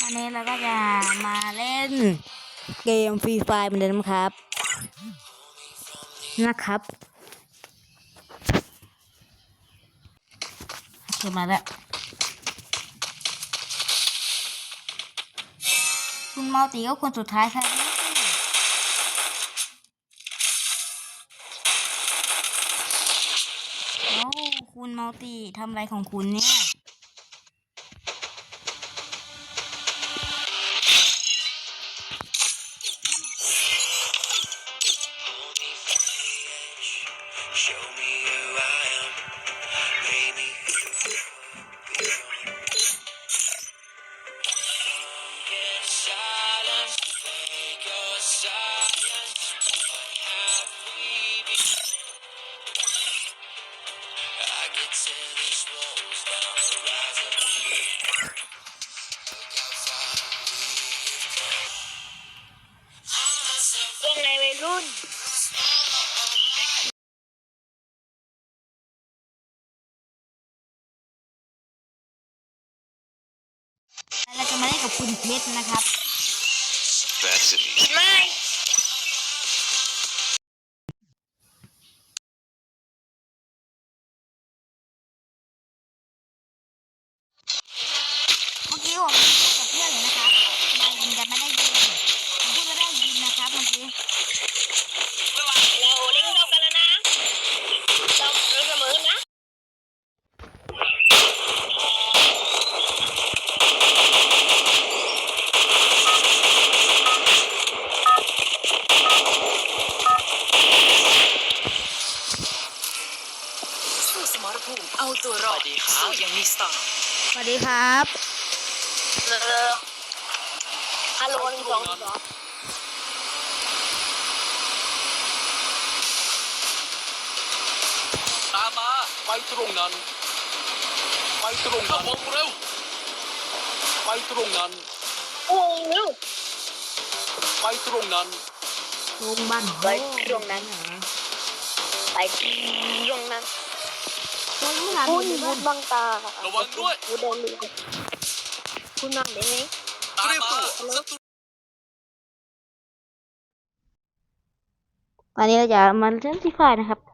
วันนี้เราก็จะมาเล่นเกมฟรีไฟเหมือนเดิมครับ นะครับเกิดมาแล้วคุณเมาตีก็คนสุดท้ายครับโอ้คุณเมา ตีทำอะไรของคุณเนี่ย คุณเพชรนะครับ That's สู้อย่างมีสไตล์สวัสดีครับเออฮัลโหลหนึ่งสองสองตามมาไปตรงนั้น ไปตรงนั้นวงเร็ว ไปตรงนั้น โอ้โหไปตรงนั้นลงบ้านไปตรงนั้นไปตรงนั้น ลงไม่ทันคุณเลยบุว่าญบังตาระวังด้วยคุณโดนลืมคุณนั่งได้ไหมตามมาศัตรูตอนนี้เราจะมาเล่นฟรีไฟนะครับ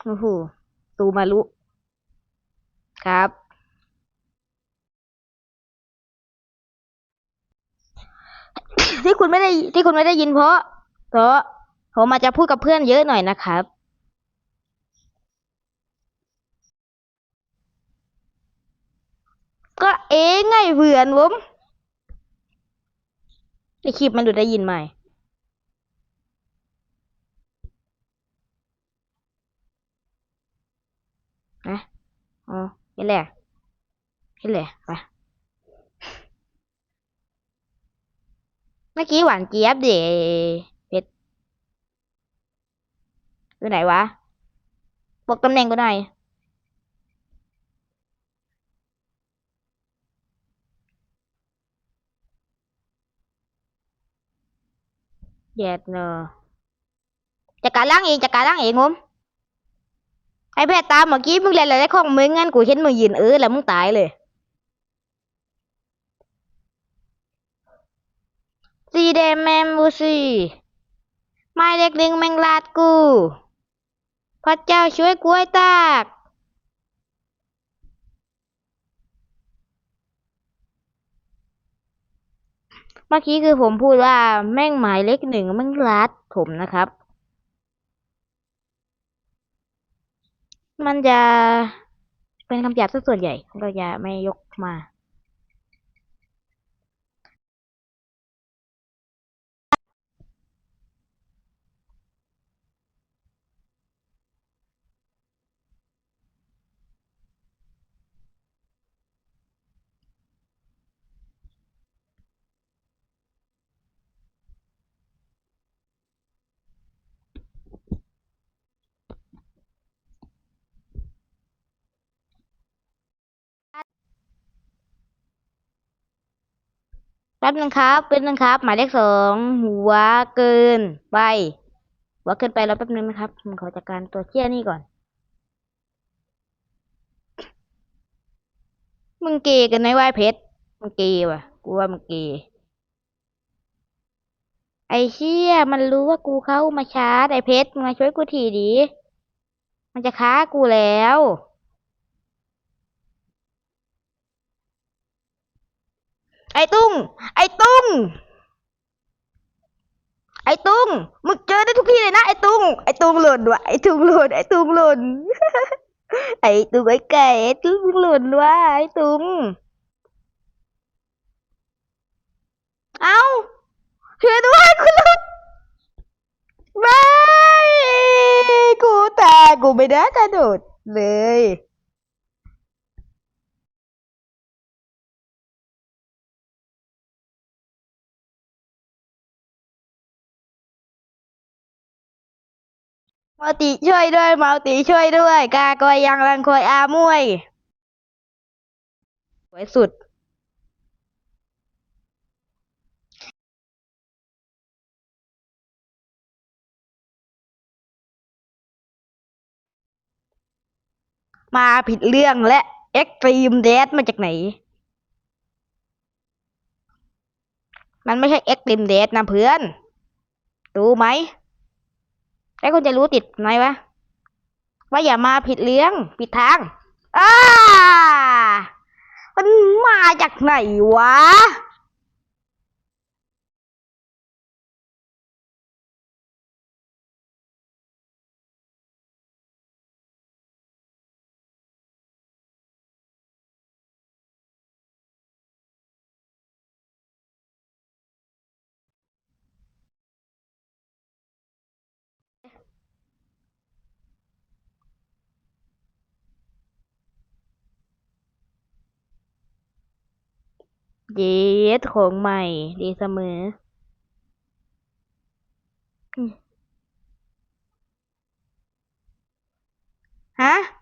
โอ้โหตูมารุครับ ที่คุณไม่ได้ที่คุณไม่ได้ยินเพราะ เพราะผมอาจจะพูดกับเพื่อนเยอะหน่อยนะครับ ก็เองไงเพื่อนผมในคลิปมันดูได้ยินไหม นะ อ๋อเห็นแหละเห็นแหละไปเมื่อกี้หวานเจี๊ยบเดเพชรอยู่ไหนวะบอกตำแหน่งก็หน่อยเย็ดเนอะจัดการล้างเองจัดการล้างเองงม ไอ้แพทตามเมื่อกี้มึงเล่นอะไรของมึงงั้นกูเห็นมึงยืนเออแล้วมึงตายเลยสีแดงแมมบูซีไม้เด็กหนึ่งแมงลาดกูพระเจ้าช่วยกล้วยตากเมื่อกี้คือผมพูดว่าแม่งหมายเลขหนึ่งแม่งลัดผมนะครับ มันจะเป็นคำหยาบซะส่วนใหญ่ เราจะไม่ยกมา แป๊บนึงครับแป๊บนึงครับ หมายเลขสองหัวเกินไปหัวเกินไปแล้วแป๊บนึงนะครับผมขอจัดการตัวเชี่ยนี่ก่อน มึงเกย์กันไหมวะไอ้เพชรมึงเกย์ว่ะกูว่ามึงเกย์ไอเชี่ยมันรู้ว่ากูเข้ามาชาร์จไอเพชรมึงมาช่วยกูทีดิมันจะค้ากูแล้ว ไอ้ตุ้ง ไอ้ตุ้ง ไอ้ตุ้ง มึงเจอได้ทุกที่เลยนะ ไอ้ตุ้ง ไอ้ตุ้งหล่นว่ะไอ้ตุ้งหล่น ไอ้ตุ้งหล่น ไอ้ตุ้งไอ้ไก่ ไอ้ตุ้งหล่นว่ะไอ้ตุ้ง เอาช่วยด้วยกูหลุดไม่กูตายกูไม่ได้กระโดดเลย มาติช่วยด้วยมาติช่วยด้วย กากอยยังรังคอยอามวยสวยสุดมาผิดเรื่องและเอ็กตรีมเดสมาจากไหน มันไม่ใช่เอ็กตรีมเดสนะเพื่อน รู้ไหม แล้วคุณจะรู้ติดไหมวะ ว่าอย่ามาผิดเลี้ยง ผิดทางอ้ามันมาจากไหนวะ เยสของใหม่ ดีเสมอ ฮะ